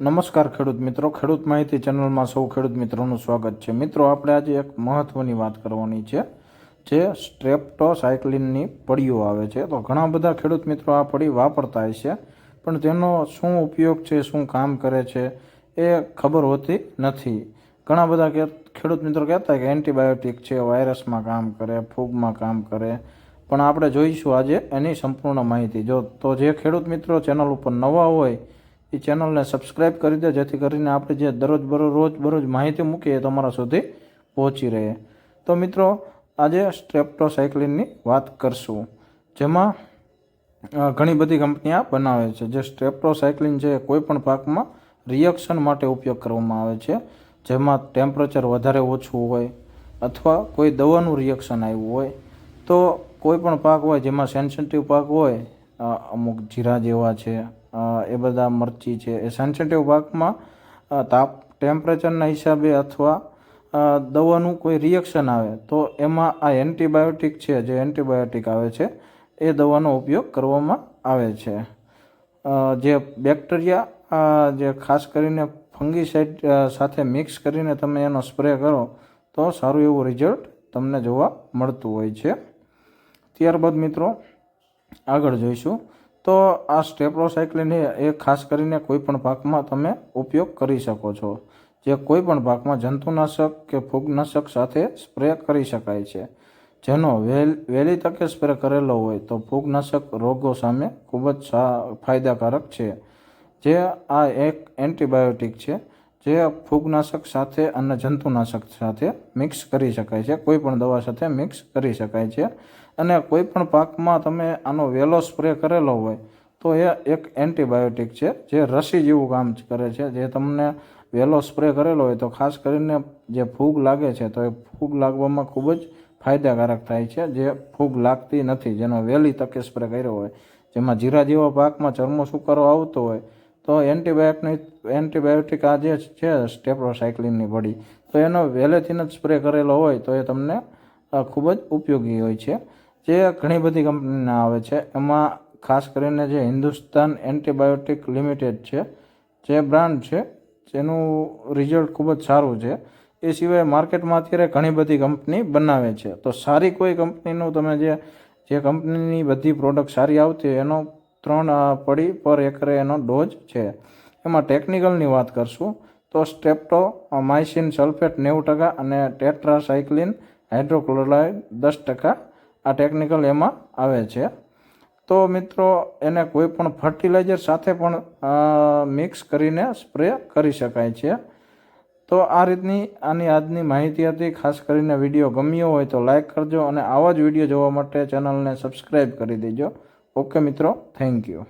નમસ્કાર ખેડૂત મિત્રો. ખેડૂત માહિતી ચેનલમાં સૌ ખેડૂત મિત્રોનું સ્વાગત છે. મિત્રો, આપણે આજે એક મહત્ત્વની વાત કરવાની છે, જે સ્ટ્રેપ્ટોસાયક્લિનની પડીઓ આવે છે. તો ઘણા બધા ખેડૂત મિત્રો આ પડી વાપરતા હોય છે, પણ તેનો શું ઉપયોગ છે, શું કામ કરે છે એ ખબર હોતી નથી. ઘણા બધા ખેડૂત મિત્રો કહેતા કે એન્ટીબાયોટિક છે, વાયરસમાં કામ કરે, ફૂગમાં કામ કરે. પણ આપણે જોઈશું આજે એની સંપૂર્ણ માહિતી. જો તો જે ખેડૂત મિત્રો ચેનલ ઉપર નવા હોય એ ચેનલને સબસ્ક્રાઈબ કરી દે, જેથી કરીને આપણે જે દરરોજ બરોજ, રોજ બરોજ માહિતી મૂકીએ તમારા સુધી પહોંચી રહે. તો મિત્રો, આજે સ્ટ્રેપ્ટોસાયક્લિનની વાત કરશું. જેમાં ઘણી બધી કંપનીઓ બનાવે છે. જે સ્ટ્રેપ્ટોસાયક્લિન છે કોઈપણ પાકમાં રિએક્શન માટે ઉપયોગ કરવામાં આવે છે. જેમાં ટેમ્પરેચર વધારે ઓછું હોય અથવા કોઈ દવાનું રિએક્શન આવ્યું હોય. તો કોઈ પણ પાક હોય જેમાં સેન્સિટિવ પાક હોય અમુક જીરા જેવા છે એ બધા મરચી છે. એ સેન્સિટિવ પાકમાં તાપ ટેમ્પરેચરના હિસાબે અથવા દવાનું કોઈ રિએક્શન આવે, તો એમાં આ એન્ટીબાયોટિક છે, જે એન્ટીબાયોટિક આવે છે, એ દવાનો ઉપયોગ કરવામાં આવે છે. જે બેક્ટેરિયા જે ખાસ કરીને ફંગીસાઇડ સાથે મિક્સ કરીને તમે એનો સ્પ્રે કરો, તો સારું એવું રિઝલ્ટ તમને જોવા મળતું હોય છે. ત્યારબાદ મિત્રો, આગળ જોઈશું. તો આ સ્ટેપ્રોસાયક્લિન એ ખાસ કરીને કોઈ પણ પાકમાં તમે ઉપયોગ કરી શકો છો. જે કોઈ પણ પાકમાં જંતુનાશક કે ફૂગનાશક સાથે સ્પ્રે કરી શકાય છે. જેનો વેલ વહેલી તકે સ્પ્રે કરેલો હોય તો ફૂગનાશક રોગો સામે ખૂબ જ ફાયદાકારક છે. જે આ એક એન્ટીબાયોટિક છે, જે ફૂગનાશક સાથે અને જંતુનાશક સાથે મિક્સ કરી શકાય છે. કોઈ પણ દવા સાથે મિક્સ કરી શકાય છે. અને કોઈ પણ પાકમાં તમે આનો વહેલો સ્પ્રે કરેલો હોય, તો એ એક એન્ટીબાયોટિક છે, જે રસી જેવું કામ કરે છે. જે તમને વહેલો સ્પ્રે કરેલો હોય, તો ખાસ કરીને જે ફૂગ લાગે છે, તો એ ફૂગ લાગવામાં ખૂબ જ ફાયદાકારક થાય છે. જે ફૂગ લાગતી નથી, જેનો વહેલી તકે સ્પ્રે કર્યો હોય, જેમાં જીરા જેવા પાકમાં ચર્મો સુકારો આવતો હોય, તો એન્ટીબાયોટિક એન્ટીબાયોટિક આ જે છે, સ્ટેપ્રોસાયક્લિનની વડી તો એનો વહેલેથી જ સ્પ્રે કરેલો હોય, તો એ તમને ખૂબ જ ઉપયોગી હોય છે. જે ઘણી બધી કંપનીના આવે છે. એમાં ખાસ કરીને જે હિન્દુસ્તાન એન્ટીબાયોટિક લિમિટેડ છે, જે બ્રાન્ડ છે, જેનું રિઝલ્ટ ખૂબ જ સારું છે. એ સિવાય માર્કેટમાં અત્યારે ઘણી બધી કંપની બનાવે છે. તો સારી કોઈ કંપનીનું તમે જે જે કંપનીની બધી પ્રોડક્ટ સારી આવતી એનો ત્રણ પડી પર એકરે એનો ડોઝ છે. એમાં ટેકનિકલની વાત કરશું, તો સ્ટેપ્ટો માઇસિન સલ્ફેટ નેવું ટકા અને ટેટ્રાસાયક્લિન હાઇડ્રોક્લોરાઇડ દસ ટકા આ ટેકનિકલ એમાં આવે છે. તો મિત્રો, એને કોઈ પણ ફર્ટિલાઇઝર સાથે પણ મિક્સ કરીને સ્પ્રે કરી શકાય છે. તો આ રીતની આની આજની માહિતી હતી. ખાસ કરીને વીડિયો ગમ્યો હોય તો લાઇક કરજો અને આવા જ વીડિયો જોવા માટે ચેનલને સબસ્ક્રાઈબ કરી દેજો. ઓકે મિત્રો થેન્ક યુ